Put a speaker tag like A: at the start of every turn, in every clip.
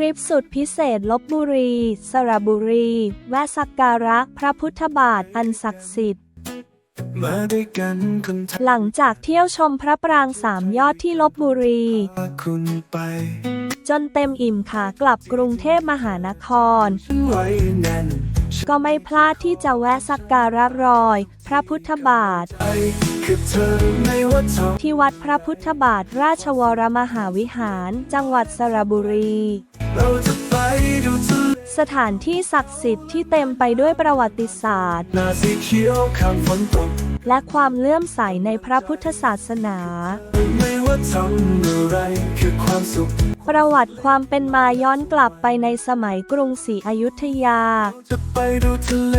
A: ริปสุดพิเศษลบบุรี สระบุรี แวะสักการะพระพุทธบาทอันศักดิ์สิทธิ์
B: มาด้วยกันคนไทย
A: หลังจากเที่ยวชมพระปรางสามยอดที่ลบบุรี
B: พาคุณไป
A: จนเต็มอิ่มขากลับกรุงเทพมหานคร
B: ฉันไว้แน่น
A: ก็ไม่พลาดที่จะแวะสักการะรอย พระพุทธบาท
B: ใจ คือเธอไม่ว่าทอง
A: ที่วัดพระพุทธบาทราชวรมหาวิหาร จังหวัดสระบุรี
B: เราจะไปดูทะเล
A: สถานที่ศักดิ์สิทธิ์ที่เต็มไปด้วยประวัติศาสตร์
B: นาสีเขียวข้ามฝนตก
A: และความเลื่อมใสในพระพุทธศาสนา
B: ไม่ว่า ทำอะไรคือความสุข
A: ประวัติความเป็นมาย้อนกลับไปในสมัยกรุงศรีอยุธยา
B: จะไปดูทะเล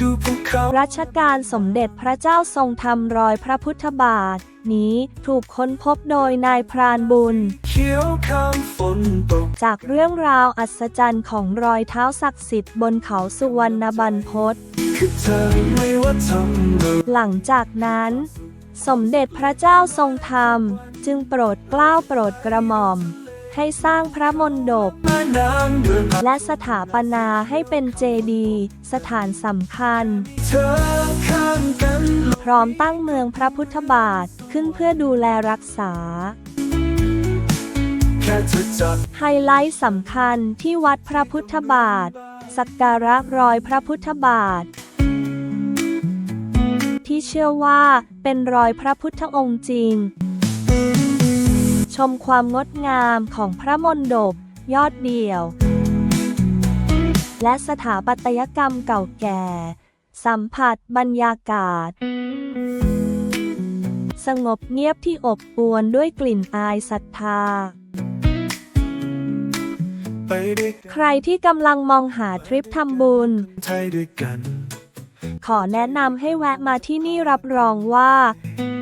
B: ดูภูเขา
A: รัชกาลสมเด็จพระเจ้าทรงทำรอยพระพุทธบาท นี้ถูกค้นพบโดยนายพรานบุญ
B: เขียวข้ามฝนตก
A: จากเรื่องราวอัศจรรย์ของรอยเท้าศักดิ์สิทธิ์บนเขาสุวรรณบันพศ
B: คือเธอไม่ว่าทำอะไร
A: หลังจากนั้น สมเด็จพระเจ้าทรงธรรม จึงโปรดเกล้าโปรดกระหม่อม ให้สร้างพระม
B: นดินผ่าน
A: และสถาปนาให้เป็นเจดีย์สถานสำคัญ พร้อมตั้งเมืองพระพุทธบาทขึ้นเพื่อดูแลรักษาไฮไลท์สำคัญที่วัดพระพุทธบาท สักการะรอยพระพุทธบาท ที่เชื่อว่าเป็นรอยพระพุทธองค์จริง ชมความงดงามของพระมณฑปยอดเดี่ยว และสถาปัตยกรรมเก่าแก่ สัมผัสบรรยากาศ สงบเงียบที่อบอวลด้วยกลิ่นอายศรัทธา
B: ไปด้วยกัน
A: ใครที่กำลังมองหาทริปทำบุญ
B: ไทยด้วยกัน
A: ขอแนะนำให้แวะมาที่นี่รับรองว่า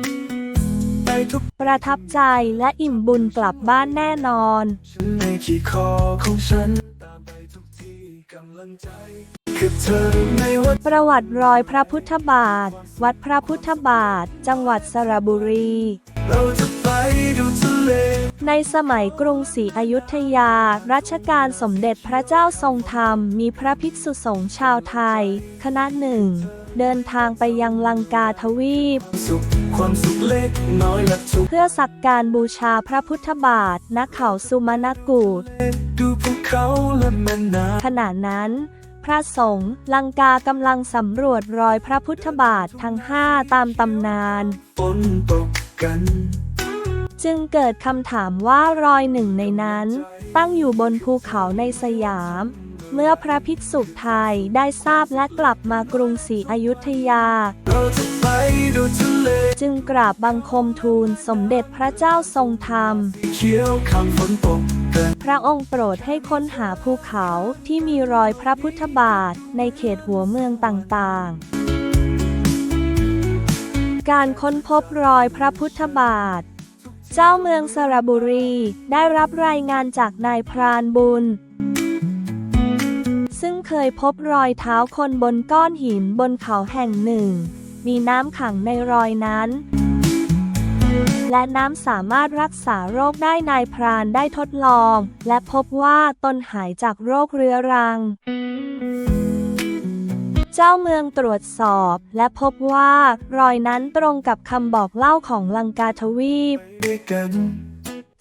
B: ไป ทุก
A: ประทับใจและอิ่มบุญกลับบ้านแน่นอน
B: ฉันในขีดคอของฉันตามไปทุกที่กำลังใจคือเธอไม่ว่า
A: ประวัติรอยพระพุทธบาท วัดพระพุทธบาท จังหวัดสระบุรี
B: เราจะไปดูทะเล
A: ในสมัยกรุงศรีอยุธยา รัชกาลสมเด็จพระเจ้าทรงธรรม มีพระภิกษุสงฆ์ชาวไทย คณะหนึ่ง เดินทางไปยังลังกาทวีป
B: สุขความสุขเล็กน้อยและทุก
A: เพื่อสักการบูชาพระพุทธบาทณเขาสุมาณกูฏ
B: ดูภูเขาและแม่น้
A: ขณะนั้น พระสงฆ์ลังกากำลังสำรวจรอยพระพุทธบาททั้งห้าตามตำนานำ
B: ฝนตกกัน
A: จึงเกิดคำถามว่ารอยหนึ่งในนั้น ตั้งอยู่บนภูเขาในสยาม เมื่อพระภิกษุไทยได้ทราบและกลับมากรุงศรีอยุธยา
B: จึ
A: งกราบบังคมทูลสมเด็จพระเจ้าทรงธรรม พระองค์โปรดให้ค้นหาภูเขาที่มีรอยพระพุทธบาทในเขตหัวเมืองต่างๆ การค้นพบรอยพระพุทธบาท เจ้าเมืองสระบุรีได้รับรายงานจากนายพรานบุญ ซึ่งเคยพบรอยเท้าคนบนก้อนหินบนเขาแห่งหนึ่ง มีน้ำขังในรอยนั้น และน้ำสามารถรักษาโรคได้นายพรานได้ทดลอง และพบว่าตนหายจากโรคเรื้อรัง เจ้าเมืองตรวจสอบและพบว่ารอยนั้นตรงกับคำบอกเล่าของลังกาทวีป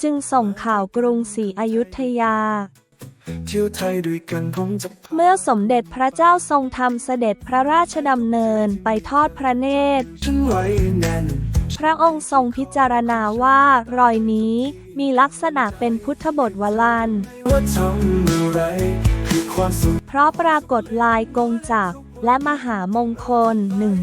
A: จึงส่งข่าวกรุงศรีอยุธยา
B: เที่ยวไทยด้วยกันผมจะ
A: เมื่อสมเด็จพระเจ้าทรงธรรมเสด็จพระราชดำเนินไปทอดพระเนตร
B: ฉันไว้แน่น
A: พระองค์ทรงพิจารณาว่ารอยนี้มีลักษณะเป็นพุทธบทวลัน
B: ว่าทำอะไรคือความสุข
A: เพราะปรากฏลายกงจักรและมหามงคล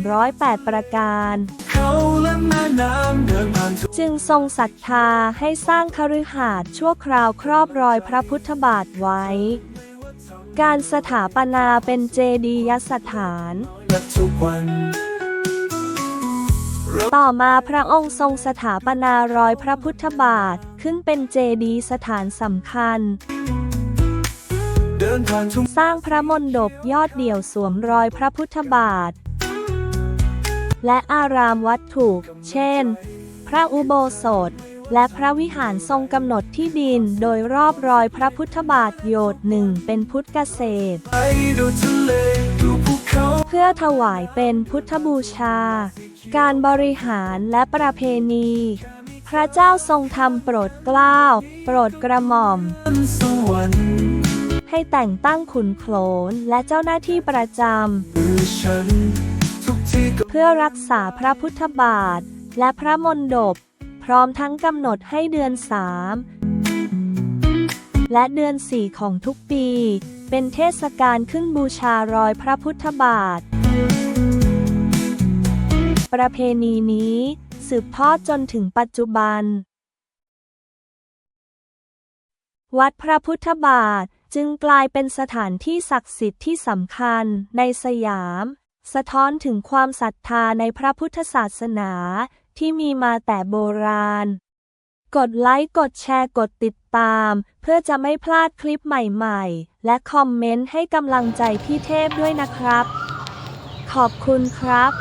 A: 108 ประการ
B: เขา และแม่น้ำเดินผ่านทุก
A: จึงทรงศรัทธาให้สร้างคฤหาสน์ชั่วคราวครอบรอยพระพุทธบาทไว้ การสถาปนาเป็นเจดียสถาน
B: และทุกวัน
A: ต่อมาพระองค์ทรงสถาปนารอยพระพุทธบาทขึ้นเป็นเจดีย์สถานสำคัญ
B: เดินผ่านทุ่ง
A: สร้างพระมณฑปยอดเดี่ยวสวมรอยพระพุทธบาท และอารามวัตถุ เช่น พระอุโบสถ และพระวิหารทรงกำหนดที่ดินโดยรอบรอยพระพุทธบาทโยดหนึ่งเป็นพุทธเกษตร
B: เพื่
A: อถวายเป็นพุทธบูชา การบริหารและประเพณี พระเจ้าทรงทำโปรดเกล้า โปรดกระหม่อมให้แต่งตั้งขุนโขลนและเจ้าหน้าที่ประจำ เพื่อรักษาพระพุทธบาท และพระมณฑปพร้อมทั้งกำหนดให้เดือนสามและเดือนสี่ของทุกปี เป็นเทศกาลขึ้นบูชารอยพระพุทธบาท ประเพณีนี้สืบทอดจนถึงปัจจุบัน วัดพระพุทธบาทจึงกลายเป็นสถานที่ศักดิ์สิทธิ์ที่สำคัญในสยาม สะท้อนถึงความศรัทธาในพระพุทธศาสนาที่มีมาแต่โบราณ กดไลค์กดแชร์กดติดตาม เพื่อจะไม่พลาดคลิปใหม่ๆ และคอมเมนต์ให้กำลังใจพี่เทพด้วยนะครับ ขอบคุณครับ